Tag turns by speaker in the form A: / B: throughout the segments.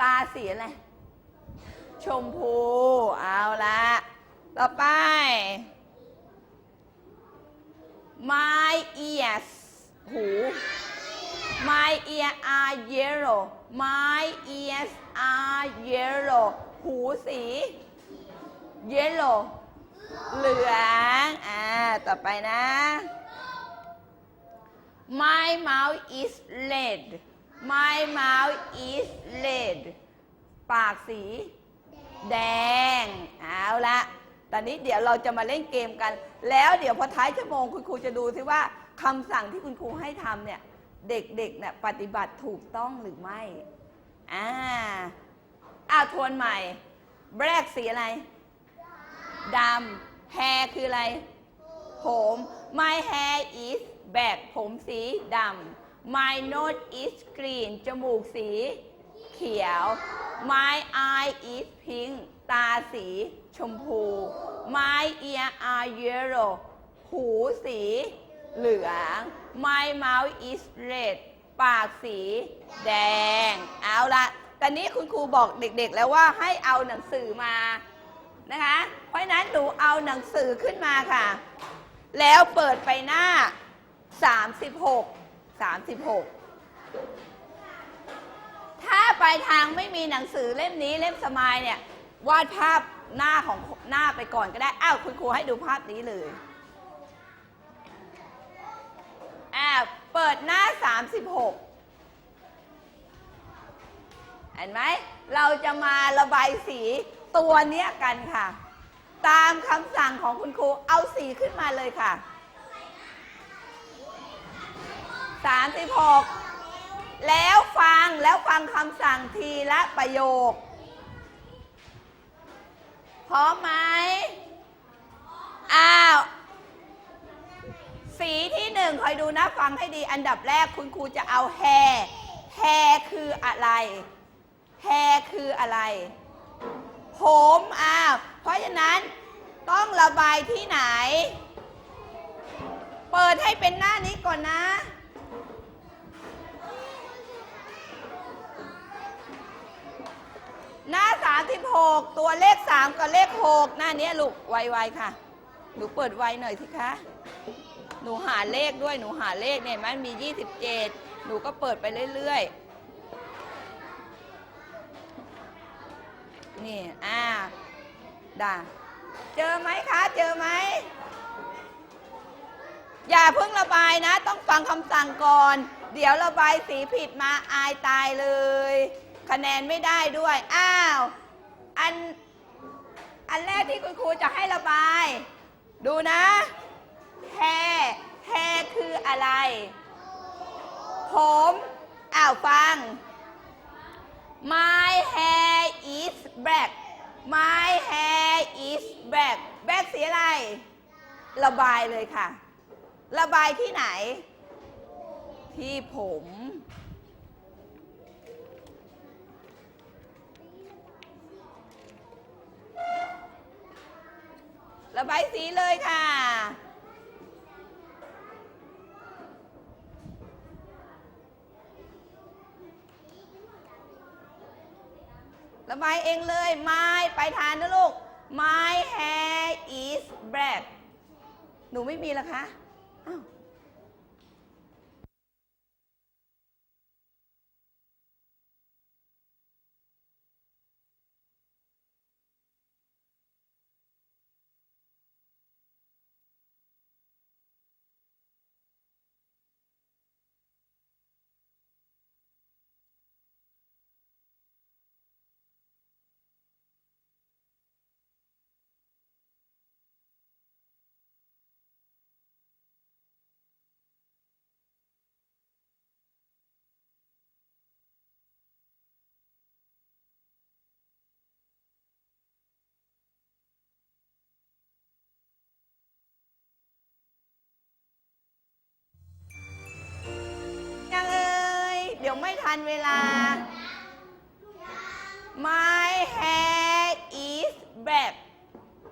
A: ตาสีอะไร ชมพู เอาละต่อไป my ears หู my ear are yellow my ears are yellow หูสี yellow เหลือง อ่า ต่อไปนะ my mouth is red my mouth is red ปากสี แดง เอาละตอนนี้เดี๋ยวเราจะมาเล่นเกมกัน แล้วเดี๋ยวพอท้ายชั่วโมงคุณครูจะดูซิว่าคำสั่งที่คุณครูให้ทำเนี่ย เด็กๆเนี่ยปฏิบัติถูกต้องหรือไม่ อ่าอ่าทวนใหม่ แบล็กสีอะไร ดำ แฮร์คืออะไร ผม my hair is black ผมสีดำ my nose is green จมูกสีเขียว my eye is pink ตาสีชมพู my ear are yellow หูสีเหลือง my mouth is red ปากสีแดง เอาละตอนนี้คุณครูบอกเด็กๆ แล้วว่าให้เอาหนังสือมานะคะ เพราะนั้นหนูเอาหนังสือขึ้นมาค่ะ แล้วเปิดไปหน้า 36 36 ถ้าไปทางไม่มีหนังสือเล่มนี้เล่มสมายเนี่ย วาดภาพหน้าของหน้าไปก่อนก็ได้ อ้าวคุณครูให้ดูภาพนี้เลยอ้าเปิดหน้า 36 เห็นไหม เราจะมาระบายสีตัวเนี้ยกันค่ะ ตามคำสั่งของคุณครูเอาสีขึ้นมาเลยค่ะ 36 แล้วฟังแล้วฟังคำสั่งทีละประโยค พร้อมไหมอ้าวสีที่หนึ่งคอยดูนะฟังให้ดีอันดับแรกคุณครูจะเอาแฮแฮคืออะไรแฮคืออะไร ผมอ้าวเพราะฉะนั้นต้องระบายที่ไหน เปิดให้เป็นหน้านี้ก่อนนะ หน้า 36 ตัวเลข 3 กับเลข 6 หน้านี้ลูกไวๆค่ะ หนูเปิดไวหน่อยสิคะ หนูหาเลขด้วย หนูหาเลขเนี่ยมันมี 27 หนูก็เปิดไปเรื่อยๆ นี่ อ่าด่าเจอไหมคะ เจอไหม อย่าเพิ่งระบายนะ ต้องฟังคำสั่งก่อน เดี๋ยวระบายสีผิดมาอายตายเลย คะแนนไม่ได้ด้วย อ้าว อัน อันแรกที่คุณครูจะให้ระบาย ดูนะแฮแฮคืออะไร ผมอ้าวฟัง My hair is black My hair is black black สีอะไร ระบายเลยค่ะ ระบายที่ไหน ที่ผม ระบายสีเลยค่ะระบายเองเลย My ไปทานนะลูก My hair is black หนูไม่มีหรอคะ อ้าว ทันเวลา My hair is black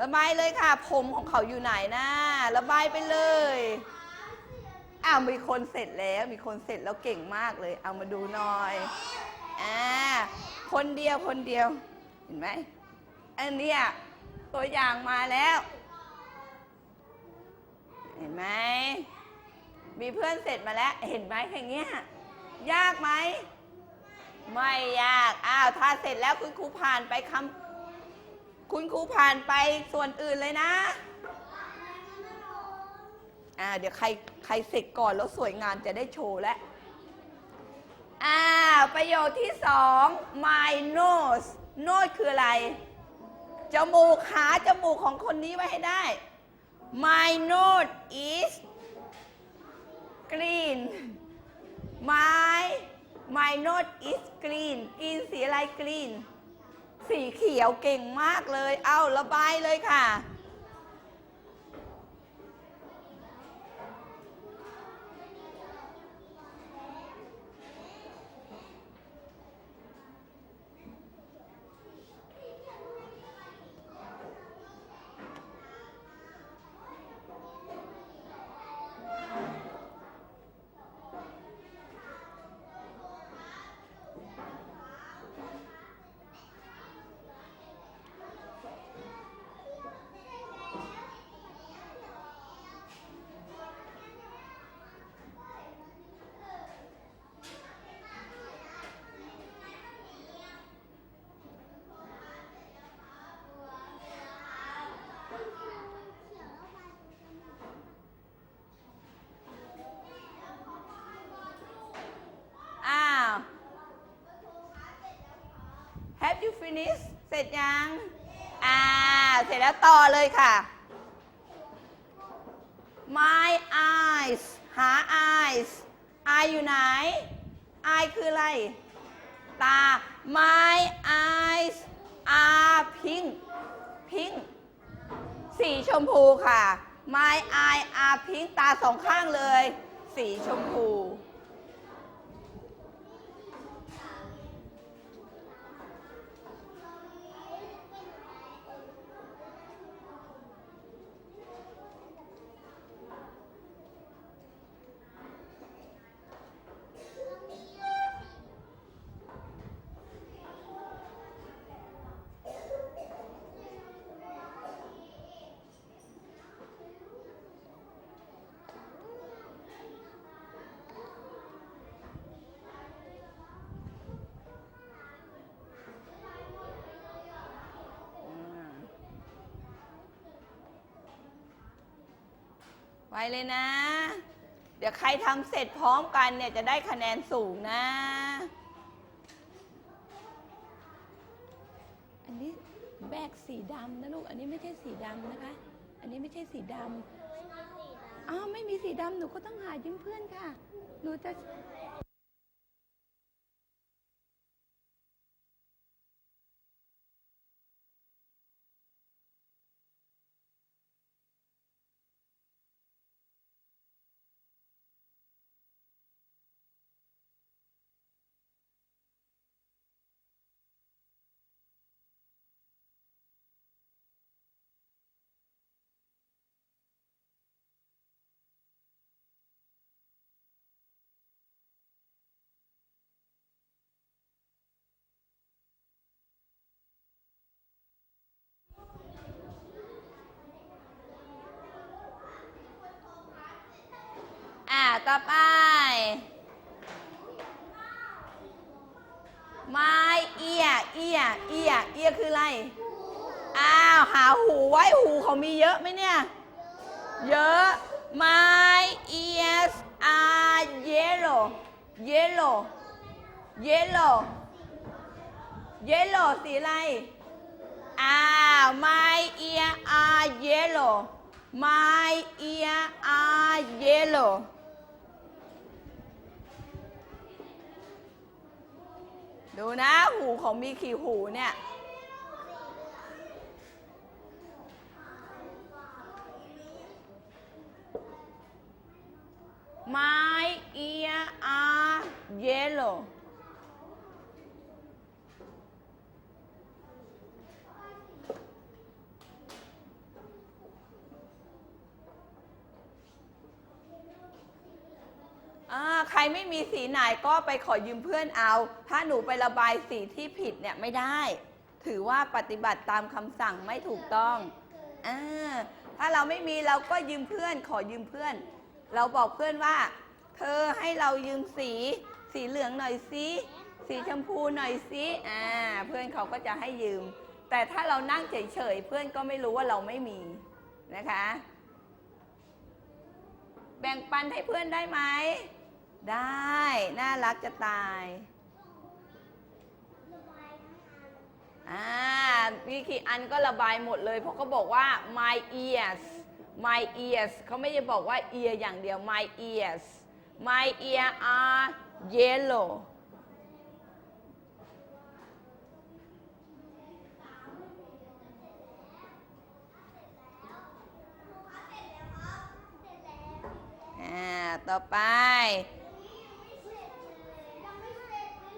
A: ระบายเลยค่ะ ผมของเขาอยู่ไหนนะระบายไปเลยอ้าวมีคนเสร็จแล้วมีคนเสร็จแล้วเก่งมากเลย เอามาดูหน่อยอ่าคนเดียวคนเดียว เห็นไหมอันเนี้ยตัวอย่างมาแล้ว เห็นไหมมีเพื่อนเสร็จมาแล้ว เห็นไหมอย่างเงี้ย ยากไหม ไม่ยาก อ้าว ถ้าเสร็จแล้วคุณครูผ่านไปคำคุณครูผ่านไปส่วนอื่นเลยนะ อ่า เดี๋ยวใครใครเสร็จก่อนแล้วสวยงามจะได้โชว์แล้ว อ่า ประโยคที่สอง my nose nose คืออะไร จมูกหาจมูกของคนนี้ไว้ให้ได้ my nose is green my my note is green กรีนสีอะไรกรีน สีเขียวเก่งมากเลย เอาระบายเลยค่ะ อ้าว finish เสร็จยัง อ่า เสร็จแล้วต่อเลยค่ะ my eyes หา eyes eye อยู่ไหน eye คืออะไร ตา my eyes are pink pink สีชมพูค่ะ my eye are pink ตาสองข้างเลย สีชมพู ไว้เลยนะ เดี๋ยวใครทำเสร็จพร้อมกันเนี่ยจะได้คะแนนสูงนะ อันนี้แบกสีดำนะลูก อันนี้ไม่ใช่สีดำนะคะ อันนี้ไม่ใช่สีดำอ้าวไม่มีสีดำหนูก็ต้องหายืมเพื่อนค่ะ หนูจะ ต่อไป ไม้เอียเอียเอียเอียคืออะไร อ้าว หาหูไว้หูเขามีเยอะไหมเนี่ย เยอะ My ears are yellow yellow yellow yellow สีอะไร อ้าว My ear are yellow My ear are yellow ดูนะ หูของมีขี่หูเนี่ย My ear are yellow ใครไม่มีสีไหนก็ไปขอยืมเพื่อนเอา ถ้าหนูไประบายสีที่ผิดเนี่ยไม่ได้ ถือว่าปฏิบัติตามคำสั่งไม่ถูกต้องอาถ้าเราไม่มีเราก็ยืมเพื่อน ขอยืมเพื่อน เราบอกเพื่อนว่า เธอให้เรายืมสี สีเหลืองหน่อยสิสีชมพูหน่อยสิอ่า เพื่อนเขาก็จะให้ยืม แต่ถ้าเรานั่งเฉยๆเพื่อนก็ไม่รู้ว่าเราไม่มีนะคะ แบ่งปันให้เพื่อนได้ไหม ได้ น่ารักจะตายอ่าพี่ขีอันก็ระบายหมดเลย เพราะเขาบอกว่า my ears my ears เขาไม่ได้บอกว่า ear อย่างเดียว my ears my ear are yellow อ่าต่อไป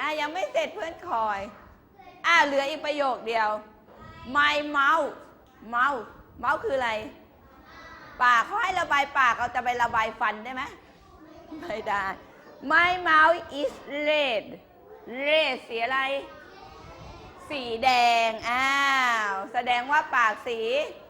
A: อะยังไม่เสร็จเพื่อนคอย อะเหลืออีกประโยคเดียว my mouth mouth mouth คืออะไร ปากเขาให้ระบายปากเราจะไประบายฟันได้ไหมไม่ได้ my mouth is red red สีอะไร สีแดง อ้าว แสดงว่าปากสี
B: สี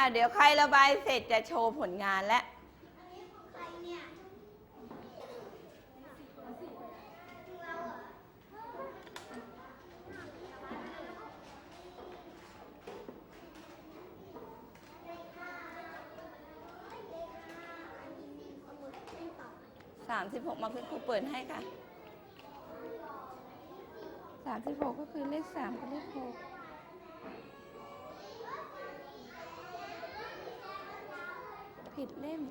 B: า
A: เดี๋ยวใครระบายเสร็จจะโชว์ผลงานแล้วสามสิบหกมาคุณครูเปิดให้ค่ะสามสิบหกก็คือเลขสามกับเลขหก ผิดเล่ม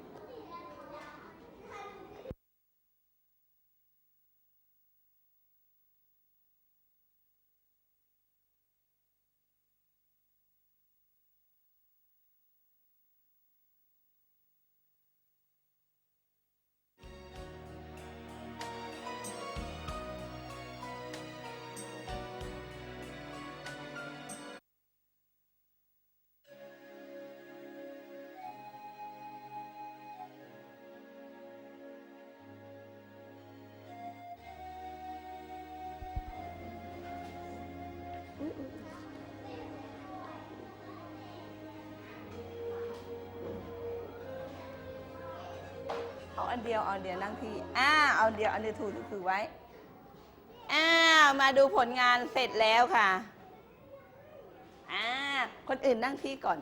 A: เอาอันเดียวเอาอันเดียวนั่งที่อ้าเอาอันเดียวอันเดียวถูกถือไว้อ้าวมาดูผลงานเสร็จแล้วค่ะอ่าคนอื่นนั่งที่ก่อน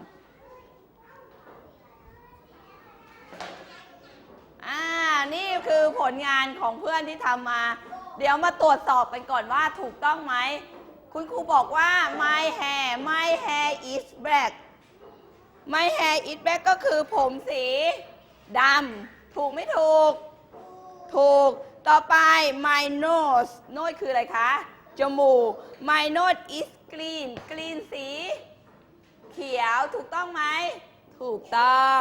A: อ่านี่คือผลงานของเพื่อนที่ทำมา เดี๋ยวมาตรวจสอบกันก่อนว่าถูกต้องไหม คุณครูบอกว่า my hair my hair is black my hair is black ก็คือผมสีดำ ถูกไม่ถูก ถูก ต่อไป my nose nose คืออะไรคะ จมูก my nose is green green สี เขียวถูกต้องไหม ถูกต้อง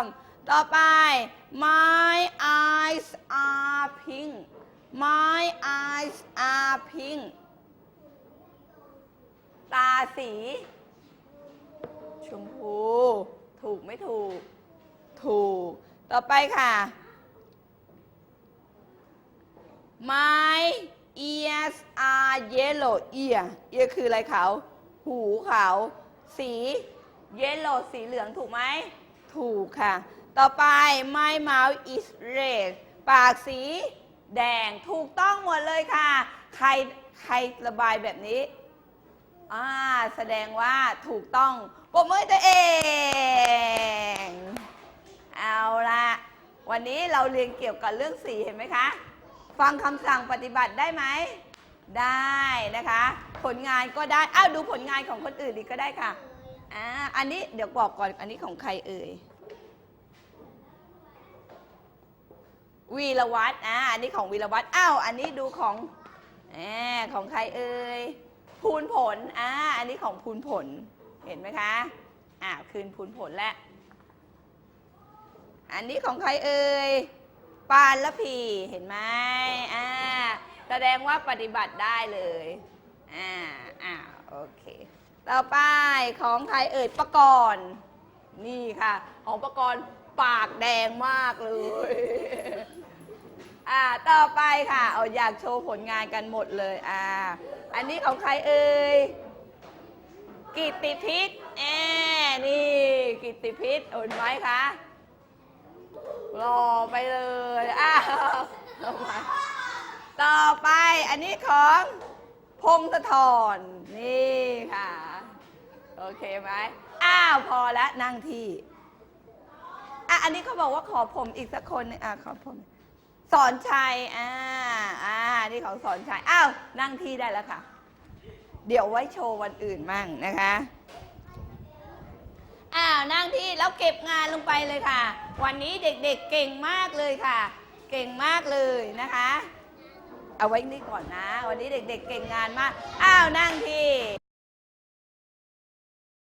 A: ต่อไป my eyes are pink my eyes are pink ตาสี ชมพู ถูกไม่ถูก ถูก ต่อไปค่ะ my ears are yellow ear ear คืออะไรขาว หูขาว สี yellow สีเหลืองถูกไหม ถูกค่ะ ต่อไป my mouth is red ปากสีแดง ถูกต้องหมดเลยค่ะ ใครใครระบายแบบนี้ อ่า แสดงว่าถูกต้องปรบมือตัวเอง เอาละวันนี้เราเรียนเกี่ยวกับเรื่องสีเห็นไหมคะ ฟังคำสั่งปฏิบัติได้ไหม ได้นะคะ ผลงานก็ได้ อ้าวดูผลงานของคนอื่นอีก็ได้ค่ะ อ่า อันนี้เดี๋ยวบอกก่อน อันนี้ของใครเอ่ย วีรวัตร อ่า อันนี้ของวีรวัตร อ้าว อันนี้ดูของแอของใครเอ่ยภูนผล อ่า อันนี้ของภูนผล เห็นไหมคะ อ่าคืนภูนผลแล้ว อันนี้ของใครเอ่ย ปานละพีเห็นไหมอ่าแสดงว่าปฏิบัติได้เลยอ่าอ่าโอเคต่อไปของใครเอ่ยประกรณ์นี่ค่ะ ของประกรณ์ปากแดงมากเลยอ่าต่อไปค่ะ เอาอยากโชว์ผลงานกันหมดเลยอ่าอันนี้ของใครเอ่ยกิตติพิษแอนี่กิตติพิษเห็นไหมคะ รอไปเลยอ้าวต่อไปต่อไปอันนี้ของพงศธรนี่ค่ะ โอเคไหมอ้าวพอแล้วนั่งที่อะอันนี้เขาบอกว่าขอผมอีกสักคนนึงอะขอผมสอนชัยอ่าอ่านี่ของสอนชัยอ้าวนั่งที่ได้แล้วค่ะ เดี๋ยวไว้โชว์วันอื่นมั่งนะคะ อ้าวนั่งที่แล้วเก็บงานลงไปเลยค่ะ วันนี้เด็กๆเก่งมากเลยค่ะ เก่งมากเลยนะคะ เอาไว้นี่ก่อนนะ วันนี้เด็ก ๆ เก่งงานมาก อ้าวนั่งที่